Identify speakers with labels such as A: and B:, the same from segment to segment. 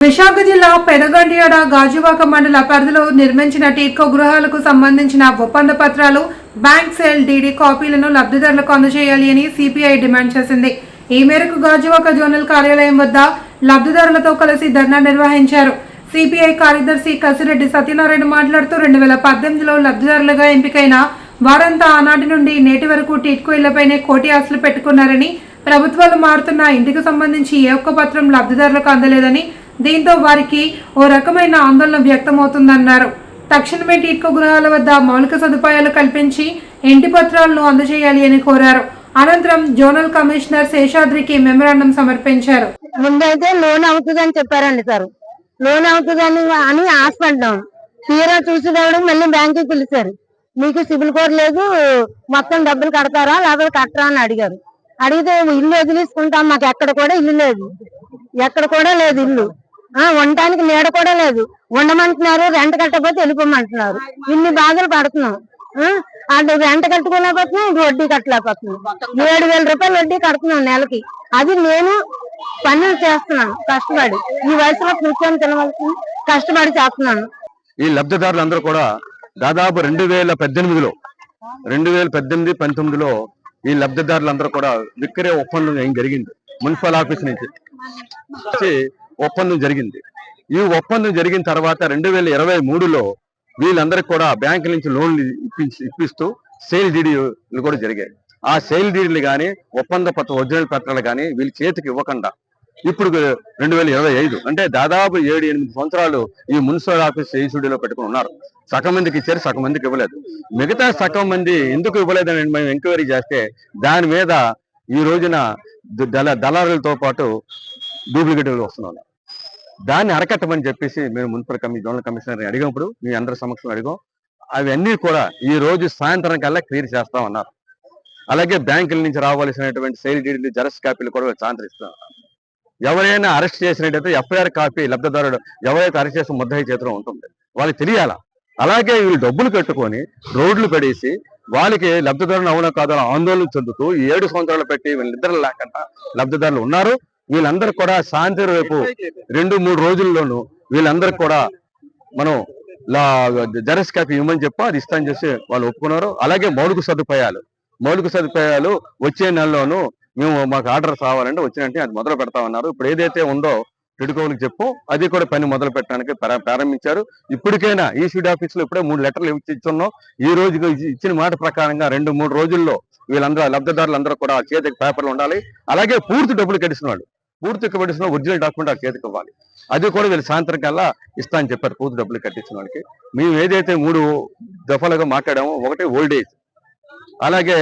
A: విశాఖ జిల్లా పెదగండియాడ గాజువాక మండల పరిధిలో నిర్మించిన టీట్కో గృహాలకు సంబంధించిన ఒప్పంద పత్రాలు బ్యాంక్ సేల్ డీడీ కాపీలను లబ్ధిదారులకు అందజేయాలి అని సిపిఐ డిమాండ్ చేసింది. ఈ మేరకు గాజువాక జోనల్ కార్యాలయం వద్ద లబ్ధిదారులతో కలిసి ధర్నా నిర్వహించారు. సిపిఐ కార్యదర్శి కసిరెడ్డి సత్యనారాయణ మాట్లాడుతూ రెండు వేల పద్దెనిమిదిలో లబ్ధిదారులుగా ఎంపికైన వారంతా ఆనాటి నుండి నేటి వరకు టీట్కో ఇళ్ళపైనే కోటి ఆశలు పెట్టుకున్నారని ప్రభుత్వాలు మారుతున్న ఇంటికి సంబంధించి ఏ ఒక్క పత్రం లబ్ధిదారులకు అందలేదని దీంతో వారికి ఓ రకమైన ఆందోళన వ్యక్తమవుతుందన్నారు. తక్షణమే టీట్కో గృహాల వద్ద మౌలిక సదుపాయాలు కల్పించి ఇంటి పత్రాలను అందజేయాలి అని కోరారు. అనంతరం జోనల్ కమిషనర్ శేషాద్రికి మెమరాండం సమర్పించారు.
B: ముందైతే లోన్ అవుతుందని చెప్పారండి సార్. లోన్ అవుతుందని అని ఆశపడ్డాం. తీరా చూసేటప్పుడు మళ్ళీ బ్యాంకుకి పిలిచారు. మీకు సిబిల్ కోడ్ లేదు మొత్తం డబ్బులు కడతారా లేకపోతే కట్టరా అని అడిగారు. అడిగితే ఇల్లు వదిలేసుకుంటాం మాకు ఎక్కడ కూడా ఇల్లు లేదు. ఎక్కడ కూడా లేదు ఇల్లు. ఆ ఉండటానికి నీడ కూడా లేదు. ఉండమంటున్నారు రెంట్ కట్టకపోతే వెళ్ళిపోమంటున్నారు. ఇన్ని బాధలు పడుతున్నాం. అది రెంట్ కట్టుకోలేకపోతున్నాం ఇటు వడ్డీ కట్టలేకపోతున్నాం. ఏడు వేల రూపాయలు వడ్డీ కడుతున్నాం నెలకి. అది నేను పనులు చేస్తున్నాను కష్టపడి. ఈ వయసులో కూర్చొని తినవలసింది కష్టపడి చేస్తున్నాను.
C: ఈ లబ్ధిదారులందరూ కూడా దాదాపు రెండు వేల పద్దెనిమిదిలో రెండు వేల పద్దెనిమిది పంతొమ్మిదిలో ఈ లబ్ధిదారులందరూ కూడా విక్రయ ఒప్పందం ఏం జరిగింది? మున్సిపల్ ఆఫీస్ నుంచి. ఒప్పందం జరిగింది. ఈ ఒప్పందం జరిగిన తర్వాత రెండు వేల ఇరవై మూడులో వీళ్ళందరికీ కూడా బ్యాంకుల నుంచి లోన్లు ఇప్పించి ఇప్పిస్తూ సేల్ డీడీలు కూడా జరిగాయి. ఆ సేల్ డీడీలు కానీ ఒప్పంద పత్ర ఒరిజినల్ పత్రాలు కానీ వీళ్ళ చేతికి ఇవ్వకుండా ఇప్పుడు రెండు వేల ఇరవై ఐదు అంటే దాదాపు ఏడు ఎనిమిది సంవత్సరాలు ఈ మున్సిపల్ ఆఫీస్ ఏసీడీలో పెట్టుకుని ఉన్నారు. సగం మందికి ఇచ్చారు సగం మందికి ఇవ్వలేదు. మిగతా సగం మంది ఎందుకు ఇవ్వలేదని మేము ఎంక్వైరీ చేస్తే దాని మీద ఈ రోజున దళ దళారులతో పాటు డూప్లికేట్లు వస్తున్నారు దాన్ని అరకట్టమని చెప్పేసి మేము మున్సిపల్ కమిషన్ జోనల్ కమిషనర్ అడిగినప్పుడు మీ అందరి సమక్షంలో అడిగాం. అవన్నీ కూడా ఈ రోజు సాయంత్రం కల్లా క్లియర్ చేస్తామన్నారు అలాగే బ్యాంకుల నుంచి రావాల్సినటువంటి సేల్ డీడీలు జరస్ కాపీలు కూడా సాయంత్రం ఇస్తాం. ఎవరైనా అరెస్ట్ చేసినట్టయితే ఎఫ్ఐఆర్ కాపీ లబ్ధిదారుడు ఎవరైతే అరెస్ట్ చేసిన ముద్దాయి చేతిలో ఉంటుంది. వాళ్ళకి తెలియాలా? అలాగే వీళ్ళు డబ్బులు కట్టుకొని రోడ్లు పడేసి వాళ్ళకి లబ్ధిదారులు అవునా కాదో ఆందోళన చెందుతూ ఏడు సంవత్సరాలు పెట్టి వీళ్ళిద్దరు లేకుండా లబ్ధిదారులు ఉన్నారు. వీళ్ళందరూ కూడా సాయంత్రం రేపు రెండు మూడు రోజుల్లోనూ వీళ్ళందరూ కూడా మనం జరస్ కాపీ ఇవ్వమని చెప్పి అది ఇస్తామని చేసి వాళ్ళు ఒప్పుకున్నారు. అలాగే మౌలిక సదుపాయాలు. మౌలిక సదుపాయాలు వచ్చే నెలలోనూ మేము మాకు ఆర్డర్ కావాలంటే వచ్చినట్టు అది మొదలు పెడతామన్నారు. ఇప్పుడు ఏదైతే ఉందో టిడుకోవులకు చెప్పు అది కూడా పని మొదలు పెట్టడానికి ప్రారంభించారు. ఇప్పటికైనా ఈ సీడ్ ఆఫీస్లో ఇప్పుడే మూడు లెటర్లు ఇచ్చున్నాం. ఈ రోజు ఇచ్చిన మాట ప్రకారంగా రెండు మూడు రోజుల్లో వీళ్ళందరూ లబ్ధిదారులందరూ కూడా చేతికి పేపర్లు ఉండాలి. అలాగే పూర్తి డబ్బులు గడిచిన వాళ్ళు పూర్తి కట్టిన ఒరిజినల్ డాక్యుమెంట్ ఆ చేతికి ఇవ్వాలి. అది కూడా వీళ్ళు సాయంత్రం కల్లా ఇస్తా అని చెప్పారు పూర్తి డబ్బులు కట్టించిన వాళ్ళకి మేము ఏదైతే మూడు దఫాలుగా మాట్లాడామో ఒకటి ఓల్డ్ ఏజ్. అలాగే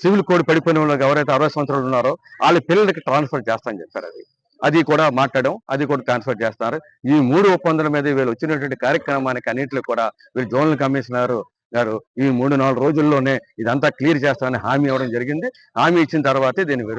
C: సివిల్ కోడ్ పడిపోయిన వాళ్ళకి ఎవరైతే అరవై సంవత్సరాలు ఉన్నారో వాళ్ళ పిల్లలకి ట్రాన్స్ఫర్ చేస్తామని చెప్పారు అది. అది కూడా మాట్లాడడం అది కూడా ట్రాన్స్ఫర్ చేస్తున్నారు. ఈ మూడు ఒప్పందాల మీద వీళ్ళు వచ్చినటువంటి కార్యక్రమానికి అన్నింటిలో కూడా వీళ్ళు జోనల్ కమిషనర్ గారు ఈ మూడు నాలుగు రోజుల్లోనే ఇదంతా క్లియర్ చేస్తామని హామీ ఇవ్వడం జరిగింది. హామీ ఇచ్చిన తర్వాతే దీన్ని